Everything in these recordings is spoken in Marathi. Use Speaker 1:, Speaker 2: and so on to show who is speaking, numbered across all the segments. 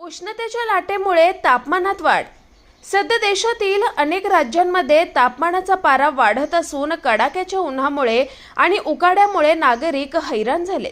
Speaker 1: उष्णतेच्या लाटेमुळे तापमानात वाढ. सध्या देशातील अनेक राज्यांमध्ये तापमानाचा पारा वाढत असून कडाक्याच्या उन्हामुळे आणि उकाड्यामुळे नागरिक हैराण झाले.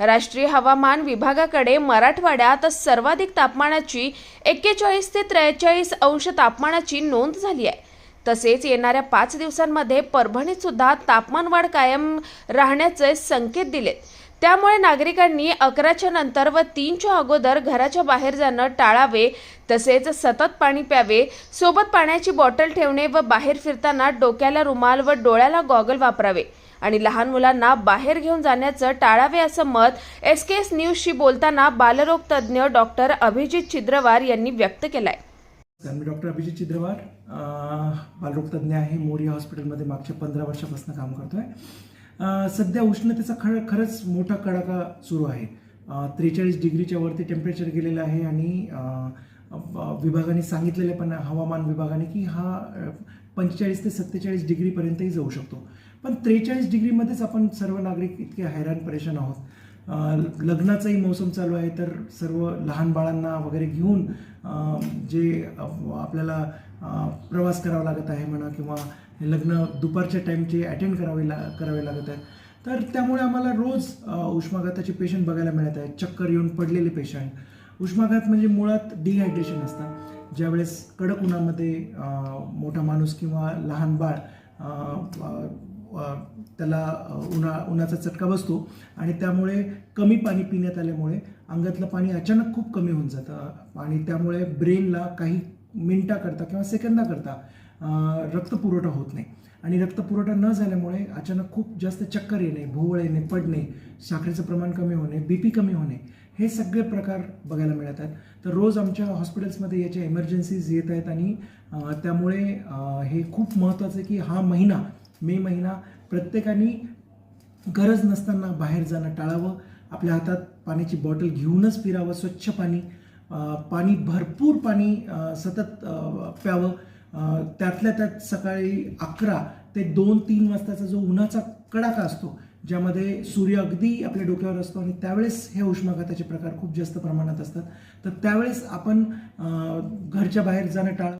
Speaker 1: राष्ट्रीय हवामान विभागाकडे मराठवाड्यात सर्वाधिक तापमानाची एक्केचाळीस ते त्रेचाळीस अंश तापमानाची नोंद झाली आहे. तसेच येणाऱ्या पाच दिवसांमध्ये परभणीत सुद्धा तापमानवाढ कायम राहण्याचे संकेत दिलेत त्यामुळे नागरिकांनी अकराच्या नंतर व तीनच्या अगोदर घराच्या बाहेर जाणं टाळावे तसेच सतत पाणी प्यावे सोबत पाण्याची बॉटल ठेवणे व बाहेर फिरताना डोक्याला रुमाल व डोळ्याला गॉगल वापरावे आणि लहान मुलांना बाहेर घेऊन जाण्याचं टाळावे असं मत एस के एस न्यूजशी बोलताना बालरोग तज्ज्ञ डॉक्टर अभिजित छिद्रवार यांनी व्यक्त केलंय.
Speaker 2: तर मी डॉक्टर अभिजित चिद्रवार बालरोगतज्ञ आहे मोरिया हॉस्पिटलमध्ये मागच्या पंधरा वर्षापासून काम करतोय. आहे सध्या उष्णतेचा खर खरंच मोठा कडाका सुरू आहे. त्रेचाळीस डिग्रीच्या वरती टेम्परेचर गेलेलं आहे आणि विभागाने सांगितलेले पण हवामान विभागाने की हा पंचेचाळीस ते सत्तेचाळीस डिग्रीपर्यंतही जाऊ शकतो. पण त्रेचाळीस डिग्रीमध्येच आपण सर्व नागरिक इतके हैराण परेशान आहोत. लग्नाचाही मौसम चालू आहे तर सर्व लहान बाळांना वगैरे घेऊन जे आपल्याला प्रवास करावा लागत आहे म्हणा किंवा लग्न दुपारच्या टाईमचे अटेंड करावे ला करावे लागत आहेत तर त्यामुळे आम्हाला रोज उष्माघाताचे पेशंट बघायला मिळत आहेत. चक्कर येऊन पडलेले पेशंट उष्माघात म्हणजे मुळात डिहायड्रेशन असतं. ज्यावेळेस कडक उन्हामध्ये मोठा माणूस किंवा लहान बाळ त्याला उन्हा उन्हाचा चटका बसतो आणि त्यामुळे कमी पाणी पिण्यात आल्यामुळे अंगातलं पाणी अचानक खूप कमी होऊन जातं. आणि त्यामुळे ब्रेनला काही मिनटाकरता किंवा सेकंदाकरता रक्तपुरवठा होत नाही. आणि रक्तपुरवठा न झाल्यामुळे अचानक खूप जास्त चक्कर येणे भोवळ येणे पडणे साखरेचं प्रमाण कमी होणे बी पी कमी होणे हे सगळे प्रकार बघायला मिळत आहेत तर रोज आमच्या हॉस्पिटल्समध्ये याच्या एमर्जन्सीज येत आहेत आणि त्यामुळे हे खूप महत्त्वाचं आहे की हा महिना मे महिना प्रत्येकाने गरज नसताना बाहेर जाणं टाळावं. आपल्या हातात पाण्याची बॉटल घेऊनच फिरावं स्वच्छ पाणी पाणी भरपूर पाणी सतत प्यावं. त्यातल्या त्यात सकाळी अकरा ते दोन तीन वाजताचा जो उन्हाचा कडाका असतो ज्यामध्ये सूर्य अगदी आपल्या डोक्यावर असतो आणि त्यावेळेस हे उष्माघाताचे प्रकार खूप जास्त प्रमाणात असतात. तर त्यावेळेस आपण घरच्या बाहेर जाणं टाळ